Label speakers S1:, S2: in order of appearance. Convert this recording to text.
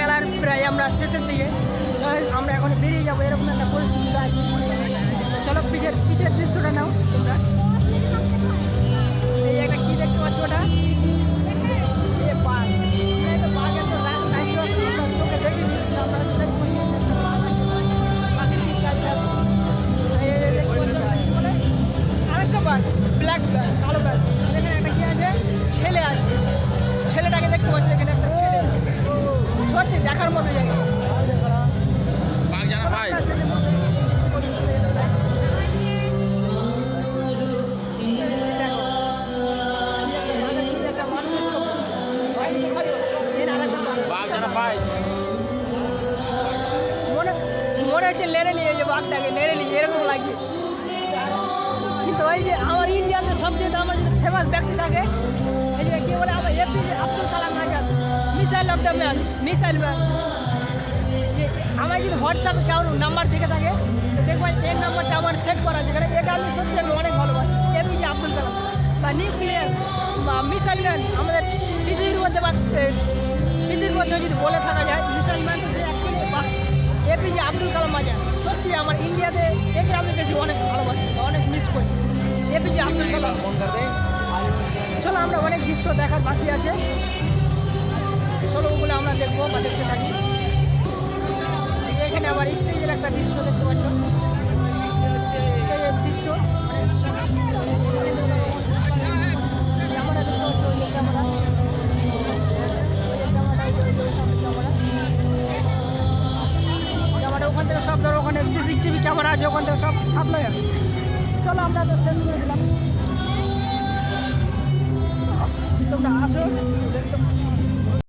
S1: মেলার প্রায় আমরা শেষের দিকে আমরা এখন বেরিয়ে যাব, এরকম একটা পরিস্থিতি আছে। চলো পিছের পিছের দৃশ্যটা নাও তোমরা। মনে মনে হচ্ছে নেড়ে নিয়ে যে বাঘটাকে নেড়ে নিয়ে এরকম লাগছে কিন্তু ওই যে আমার ইন্ডিয়াতে সবচেয়ে আমার ফেমাস ব্যক্তি থাকে এই যে কি বলে আমার APJ Abdul Kalam Azad missile of the man missile man যে আমার যদি হোয়াটসঅ্যাপে কেউ নাম্বার থেকে থাকে তো দেখবেন এই নাম্বারটা আমার সেট করা আছে কারণ এটা আমি সত্যি আমি অনেক ভালোবাসি এপিজে আব্দুল কালাম বা নিউক্লিয়ার বা মিসাইল ম্যান আমাদের পৃথিবীর মধ্যে যদি বলে থাকা যায় missile man APJ Abdul Kalam Azad সত্যি আমার ইন্ডিয়াতে একে আমি বেশি অনেক ভালোবাসি বা অনেক মিস করি। এপিজে আব্দুল কালাম। চলো আমরা অনেক দৃশ্য দেখার বাকি আছে। চলো ওগুলো আমরা দেখব বা দেখতে থাকি। এখানে আবার স্টেজের একটা দৃশ্য দেখতে পাচ্ছ। ওখান থেকে সব ধরো, ওখানে সিসিটিভি ক্যামেরা আছে, ওখান থেকে সব সাপ্লাই হবে। চলো, আমরা তো শেষ করে দিলাম। তোমরা আসো।